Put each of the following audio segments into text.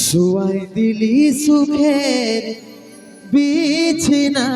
Shuai দিলি সুখের বিছিনা।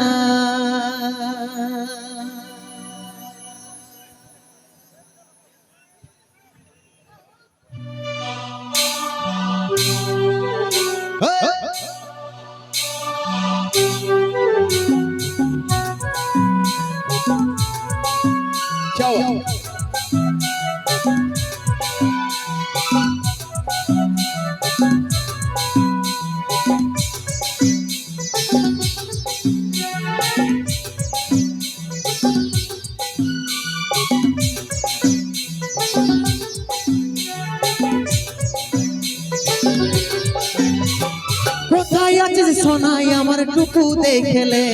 আমার টুকু দেখলে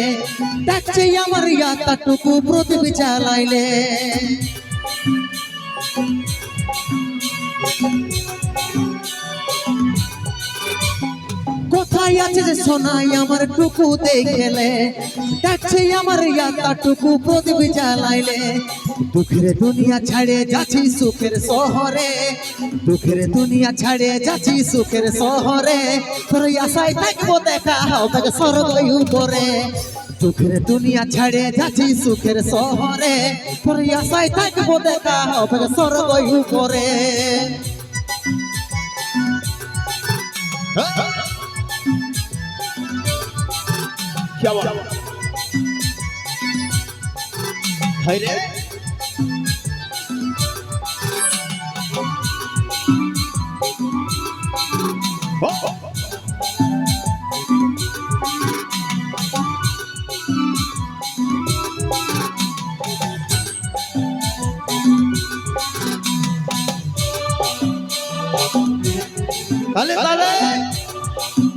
ডাকছে আমার ইয়াতা টুকু প্রদীপ জ্বালাইলে। কোথায় আছিস সোনাই আমার টুকু দেখলে। ডাকছে আমার ইয়াতা টুকু প্রদীপ জ্বালাইলে। দুঃখের দুনিয়া ছাড়ে যাচ্ছি সুখের শহরে। দুঃখের দুনিয়া ছাড়ে যাচ্ছি সুখের শহরে। তোর আশায় থাকব দেখা হবে স্বর্গ উপরে। দুঃখের দুনিয়া ছাড়ে যাচ্ছি সুখের শহরে। তোর আশায় থাকব দেখা হবে স্বর্গ উপরে। क्या যাওয়া ধৈরে Vale, vale. vale.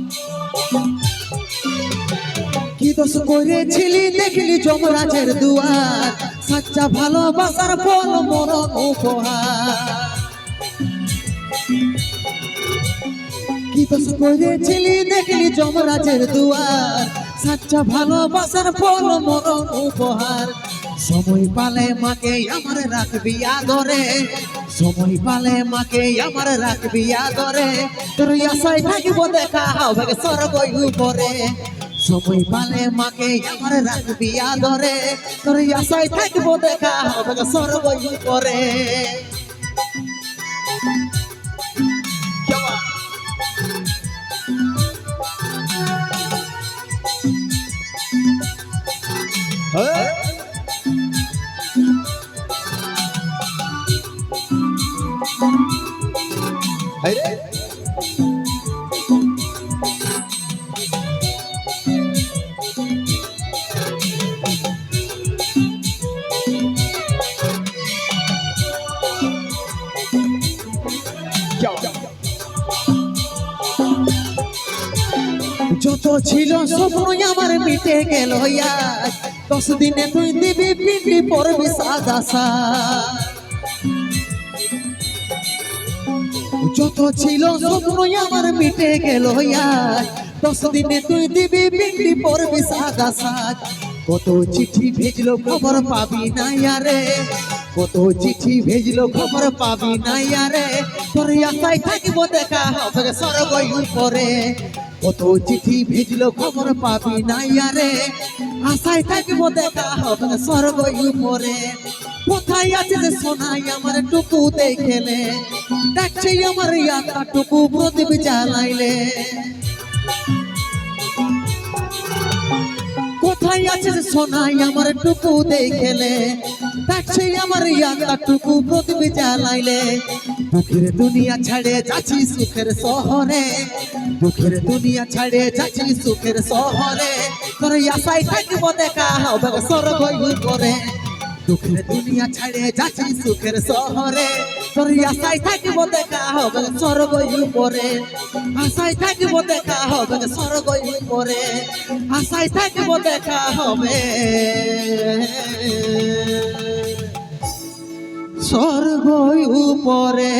দোষ করেছিলি, দেখলি যমরাজের দুয়ার। সাচ্চা ভালোবাসার ফল, মরণ, উপহার। কি দোষ করেছিলি, দেখলি যমরাজের দুয়ার। সাচ্চা ভালোবাসার ফল, মরণ, উপহার। সময় পালে মাকে আমার রাখবি আদরে। সময় পালে মাকে আমার রাখবি আদরে। তোর আশায় থাকিব দেখা হবে স্বর্গ উপরে। সময় পালে মাকে আমার রাখবি আদরে। তোর আশায় থাকিব দেখা হবে স্বর্গ উপরে क्या যত ছিল স্বপ্ন আমার মিটে গেল দশ দিনে তুই দিবি পিন্ডি পড়বি সাদা। যত ছিল স্বপ্ন আমার মিটে গেল দশ দিনে তুই দিবি পিন্ডি পড়বি সাদা সাজ কত চিঠি ভেজলো খবর পাবি না ইয়ারে কত চিঠি ভেজলো, খবর পাবি না ইয়ারে তোর আশায় থাকিব দেখা হবে স্বর্গ উপরে। কত চিঠি ভেজলো, খবর পাবি না ইয়ারে আশায় থাকিব দেখা হবে স্বর্গ উপরে। কোথায় আছে যে সোনাই আমার টুকু দেখেলে? ডাকছে আমার ইয়াতা টুকু প্রদীপ জ্বালাইলে। কোথায় আছে যে সোনাই আমার টুকু দেখেলে। ডাকছে আমার ইয়াতা টুকু প্রদীপ জ্বালাইলে দুঃখের দুনিয়া ছাড়ে যাচ্ছি সুখের শহরে। দুঃখের দুনিয়া ছাড়ে যাচ্ছি সুখের শহরে। তোর আশায় থাকিব দেখা হবে স্বর্গ উপরে দুঃখের দুনিয়া ছাড়ে যাচ্ছি সুখের শহরে। তোর আশায় থাকিব দেখা হবে স্বর্গ উপরে। আশায় থাকিব দেখা হবে স্বর্গ উপরে। আশায় থাকিব দেখা হবে। স্বর্গ উপরে।